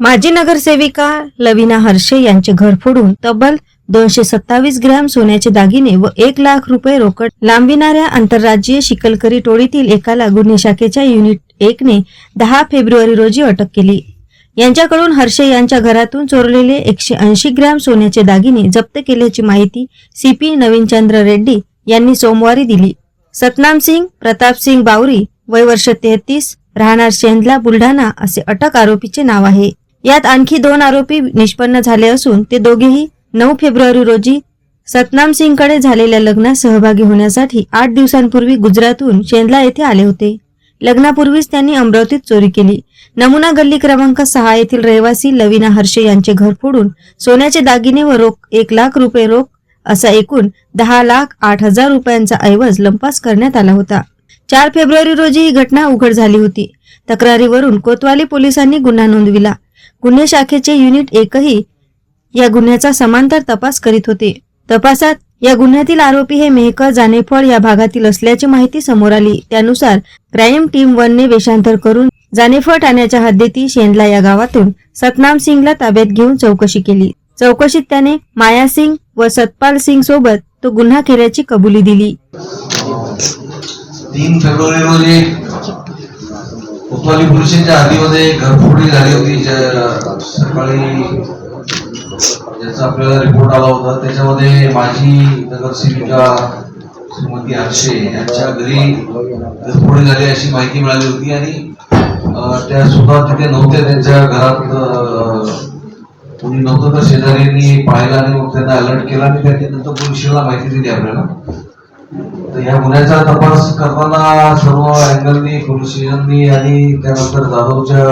माजी नगरसेविका लविना हर्षे यांचे घर फोडून तब्बल दोनशे सत्तावीस ग्रॅम सोन्याचे दागिने व एक लाख रुपये रोकड लांबिणाऱ्या आंतरराज्यीय शिकलकरी टोळीतील एकाला गुन्हे शाखेच्या युनिट एकने दहा फेब्रुवारी रोजी अटक केली. यांच्याकडून हर्षे यांच्या घरातून चोरलेले एकशे ऐंशी ग्रॅम सोन्याचे दागिने जप्त केल्याची माहिती सीपी नवीनचंद्र रेड्डी यांनी सोमवारी दिली. सतनाम सिंग प्रताप सिंग बावरी वय वर्ष तेहतीस राहणार शेंदला बुलढाणा असे अटक आरोपीचे नाव आहे. यात आणखी दोन आरोपी निष्पन्न झाले असून ते दोघेही नऊ फेब्रुवारी रोजी सतनाम सिंगकडे झालेल्या लग्नात सहभागी होण्यासाठी आठ दिवसांपूर्वी गुजरातहून शेंदला येथे आले होते. लग्नापूर्वीच त्यांनी अमरावतीत चोरी केली. नमुना गल्ली क्रमांक सहा येथील रहिवासी लविना हर्षे यांचे घर फोडून सोन्याचे दागिने व रोख एक लाख रुपये रोख असा एकूण दहा लाख आठ हजार रुपयांचा ऐवज लंपास करण्यात आला होता. चार फेब्रुवारी रोजी ही घटना उघड झाली होती. तक्रारीवरून कोतवाली पोलिसांनी गुन्हा नोंदविला. गुन्हे शाखेचे युनिट एकही या गुन्ह्याचा समांतर तपास करीत होते. तपासात या गुन्ह्यातील आरोपी हे मेहकर जानेफळ या भागातील असल्याची माहिती समोर आली. त्यानुसार क्राईम टीम वनने वेषांतर करून जानेफळ ठाण्याच्या हद्दीतील शेंदला या गावातून सतनाम सिंगला ताब्यात घेऊन चौकशी केली. चौकशीत त्याने माया सिंग व सतपाल सिंग सोबत तो गुन्हा केल्याची कबुली दिली. तीन फेब्रुवारी कोतवाली पोलिसांच्या आधीमध्ये हद्दीमध्ये घरफोडी झाली होती ज्या- सकाळी ज्याचा आपल्याला रिपोर्ट आला होता त्याच्यामध्ये माझी नगरसेविका श्रीमती हर्षे यांच्या घरी घरफोडी झाली अशी माहिती मिळाली होती आणि त्या सुद्धा तिथे नव्हत्या त्यांच्या घरात कोणी नव्हतं तर शेजाऱ्यांनी पाहिला आणि मग त्यांना अलर्ट केला आणि त्यांनी नंतर पोलिसांना माहिती दिली आपल्याला. या गुन्ह्याचा तपास करताना सर्व अँगलनी पोलीस स्टेशननी आणि त्यानंतर जाधवच्या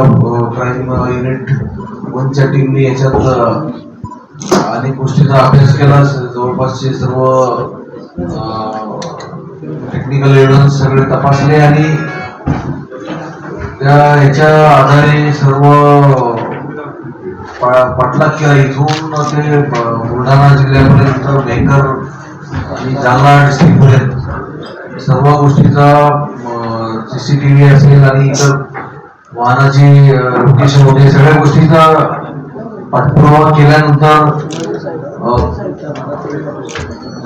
क्राईम युनिट वनच्या टीमनी याच्यात अनेक गोष्टीचा अभ्यास केला. जवळपासचे सर्व टेक्निकल एव्हिडन्स सगळे तपासले आणि त्या ह्याच्या आधारे सर्व पा- पाठलाग केला इथून ते ब- बुलढाणा जिल्ह्यापर्यंत मेकर आणि जालना डिस्ट्रिक्टपर्यंत सर्व गोष्टीचा सीसीटीव्ही असेल आणि इतर वाहनाची लोकेशन वगैरे सगळ्या गोष्टीचा पाठपुरावा केल्यानंतर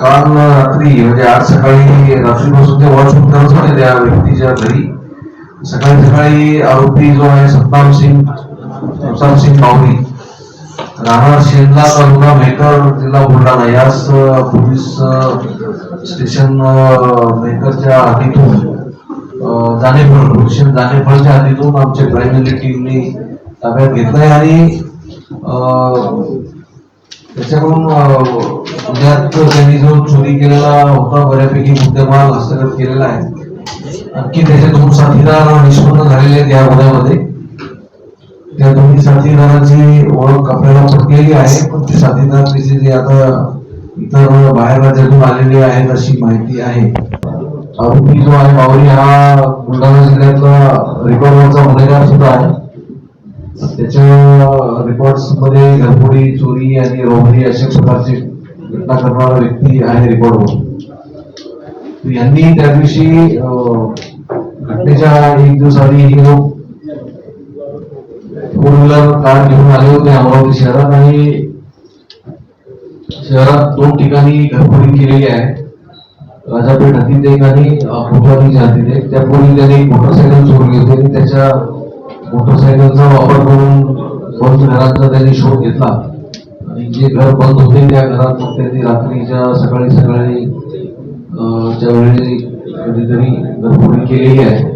काल रात्री म्हणजे आज सकाळी रात्रीपासून ते वॉच करत होते त्या व्यक्तीच्या घरी. सकाळी सकाळी आरोपी जो आहे सत्ताम सिंग सतनाम सिंग बावरी. राहणार शेंदला तालुका मेकर जिल्हा बुलढाणा. याच पोलीस स्टेशन मेकरच्या हातीतून जाणेफळ जानेफळ जाणेफळच्या हातीतून आमच्या क्राईम टीमने ताब्यात घेतलंय आणि त्याच्याकडून उद्या त्यांनी जो चोरी केलेला होता बऱ्यापैकी मुद्देमाल हस्तगत केलेला आहे. आणखी त्याचे दोन साथीदार निष्पन्न झालेले आहेत या गुन्ह्यामध्ये त्या साथीदारांची ओळख आपल्याला पटलेली आहे पण ते साथीदार तिचे जे आता इतर बाहेर राज्यातून आलेले आहेत अशी माहिती आहे. आरोपी जो आहे मावरी हा बुलढाणा जिल्ह्यातला रेकॉर्डवरचा गुन्हेगार सुद्धा आहे. त्याच्या रेकॉर्ड्समध्ये घरफोडी चोरी आणि रोबरी अशा प्रकारची घटना करणारा व्यक्ती आहे रेकॉर्डवर यांनी त्या दिवशी घटनेच्या एक दिवस आधी हे लोक फोर कार घेऊन आले होते. अमरावती शहरात आणि शहरात दोन ठिकाणी घरफोडी केलेली आहे. राजापेठ हद्दीत एक आणि कोतवालीच्या हद्दीत एक. त्यापूर्वी त्यांनी एक मोटरसायकल चोरली होती आणि त्याच्या मोटरसायकलचा वापर करून बंद घरांचा त्यांनी शोध घेतला. आणि जे घर बंद होते त्या घरात मग त्यांनी रात्रीच्या सकाळी सकाळी ज्या च्या कधीतरी घरफोडी केलेली आहे.